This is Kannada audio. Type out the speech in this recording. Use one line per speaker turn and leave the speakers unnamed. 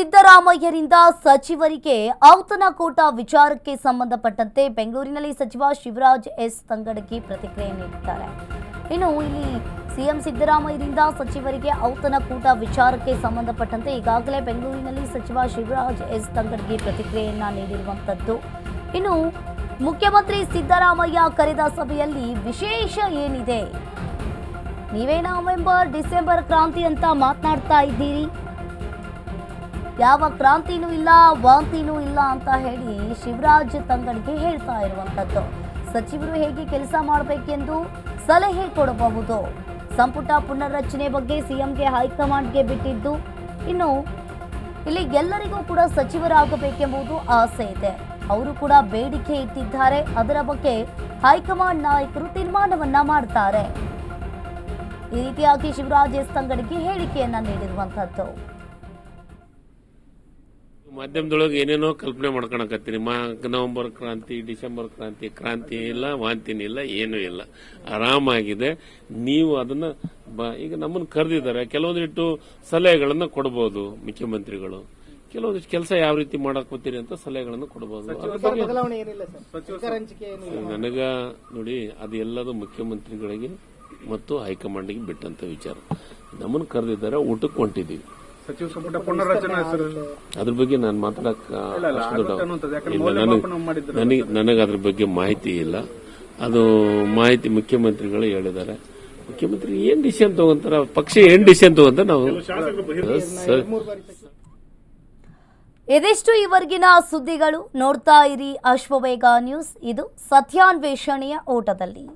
ಸಿದ್ದರಾಮಯ್ಯರಿಂದ ಸಚಿವರಿಗೆ ಔತಣಕೂಟ ವಿಚಾರಕ್ಕೆ ಸಂಬಂಧಪಟ್ಟಂತೆ ಬೆಂಗಳೂರಿನಲ್ಲಿ ಸಚಿವ ಶಿವರಾಜ್ ಎಸ್ ತಂಗಡಗಿ ಪ್ರತಿಕ್ರಿಯೆ ನೀಡಿದ್ದಾರೆ. ಇನ್ನು ಇಲ್ಲಿ ಸಿಎಂ ಸಿದ್ದರಾಮಯ್ಯರಿಂದ ಸಚಿವರಿಗೆ ಔತಣಕೂಟ ವಿಚಾರಕ್ಕೆ ಸಂಬಂಧಪಟ್ಟಂತೆ ಈಗಾಗಲೇ ಬೆಂಗಳೂರಿನಲ್ಲಿ ಸಚಿವ ಶಿವರಾಜ್ ಎಸ್ ತಂಗಡಗಿ ಪ್ರತಿಕ್ರಿಯೆಯನ್ನ ನೀಡಿರುವಂತದ್ದು. ಇನ್ನು ಮುಖ್ಯಮಂತ್ರಿ ಸಿದ್ದರಾಮಯ್ಯ ಕರೆದ ಸಭೆಯಲ್ಲಿ ವಿಶೇಷ ಏನಿದೆ? ನೀವೇ ನವೆಂಬರ್ ಡಿಸೆಂಬರ್ ಕ್ರಾಂತಿ ಅಂತ ಮಾತನಾಡ್ತಾ ಇದ್ದೀರಿ? ಯಾವ ಕ್ರಾಂತಿನೂ ಇಲ್ಲ, ವಾಂತಿನೂ ಇಲ್ಲ ಅಂತ ಹೇಳಿ ಶಿವರಾಜ್ ತಂಗಡಿಗೆ ಹೇಳ್ತಾ ಇರುವಂತದ್ದು ಸಚಿವರು ಹೇಗೆ ಕೆಲಸ ಮಾಡಬೇಕೆಂದು ಸಲಹೆ ಕೊಡಬಹುದು. ಸಂಪುಟ ಪುನರ್ರಚನೆ ಬಗ್ಗೆ ಸಿಎಂಗೆ ಹೈಕಮಾಂಡ್ಗೆ ಬಿಟ್ಟಿದ್ದು ಇನ್ನು ಇಲ್ಲಿ ಎಲ್ಲರಿಗೂ ಕೂಡ ಸಚಿವರಾಗಬೇಕೆಂಬುದು ಆಸೆ ಇದೆ. ಅವರು ಕೂಡ ಬೇಡಿಕೆ ಇಟ್ಟಿದ್ದಾರೆ. ಅದರ ಬಗ್ಗೆ ಹೈಕಮಾಂಡ್ ನಾಯಕರು ತೀರ್ಮಾನವನ್ನ ಮಾಡ್ತಾರೆ. ಈ ರೀತಿಯಾಗಿ ಶಿವರಾಜ್ ಎಸ್ ತಂಗಡಿಗೆ ಹೇಳಿಕೆಯನ್ನ ನೀಡಿರುವಂತದ್ದು
ಮಾಧ್ಯಮದೊಳಗೆ ಏನೇನೋ ಕಲ್ಪನೆ ಮಾಡ್ಕೊಳಕತ್ತೀನಿ. ಮಾ ನವೆಂಬರ್ ಕ್ರಾಂತಿ ಡಿಸೆಂಬರ್ ಕ್ರಾಂತಿ ಕ್ರಾಂತಿ ಇಲ್ಲ ವಾಂತಿನಿ ಇಲ್ಲ ಏನೂ ಇಲ್ಲ. ಆರಾಮಾಗಿದೆ. ನೀವು ಅದನ್ನ ಈಗ ನಮ್ಮನ್ನು ಕರೆದಿದ್ದಾರೆ. ಕೆಲವೊಂದಿಟ್ಟು ಸಲಹೆಗಳನ್ನು ಕೊಡಬಹುದು ಮುಖ್ಯಮಂತ್ರಿಗಳು. ಕೆಲವೊಂದಿಷ್ಟು ಕೆಲಸ ಯಾವ ರೀತಿ ಮಾಡಕ್ ಬರ್ತೀರಿ ಅಂತ ಸಲಹೆಗಳನ್ನು ಕೊಡಬಹುದು ನನಗ ನೋಡಿ ಅದು ಎಲ್ಲದೂ ಮುಖ್ಯಮಂತ್ರಿಗಳಿಗೆ ಮತ್ತು ಹೈಕಮಾಂಡ್ಗೆ ಬಿಟ್ಟಂತ ವಿಚಾರ. ನಮ್ಮನ್ನು ಕರೆದಿದ್ದಾರೆ ಊಟಕ್ಕೆ ಹೊಂಟಿದ್ದೀವಿ.
ಸಚಿವ ಸಂಪುಟ ಪುನರ್ರಚನೆ ಹೆಸರು
ಅದ್ರ ಬಗ್ಗೆ ನಾನು ಮಾತಾಡಕ್
ಇಲ್ಲ,
ಅಷ್ಟು ದೊಡ್ಡ-
ಆಗುತ್ತೆ ಅನ್ನುವಂಥದ್ದು. ಯಾಕಂದ್ರೆ
ಇಲ್ಲ, ನನಗೆ
ಮಾಡಿದ್ರು.
ನನಗೆ ಅದ್ರ ಬಗ್ಗೆ ಮಾಹಿತಿ ಇಲ್ಲ. ಅದು ಮಾಹಿತಿ ಮುಖ್ಯಮಂತ್ರಿಗಳು ಹೇಳಿದ್ದಾರೆ. ಮುಖ್ಯಮಂತ್ರಿ ಏನ್ ಡಿಸಿಷನ್ ತಗೊಂತಾರ? ಪಕ್ಷ ಏನ್ ಡಿಸಿಷನ್ ತಗೊಂತ ನಾವು
ಇದಿಷ್ಟು ಈವರೆಗಿನ ಸುದ್ದಿಗಳು? ನೋಡ್ತಾ ಇರಿ ಅಶ್ವವೇಗ ನ್ಯೂಸ್. ಇದು ಸತ್ಯಾನ್ವೇಷಣೆಯ ಓಟದಲ್ಲಿ.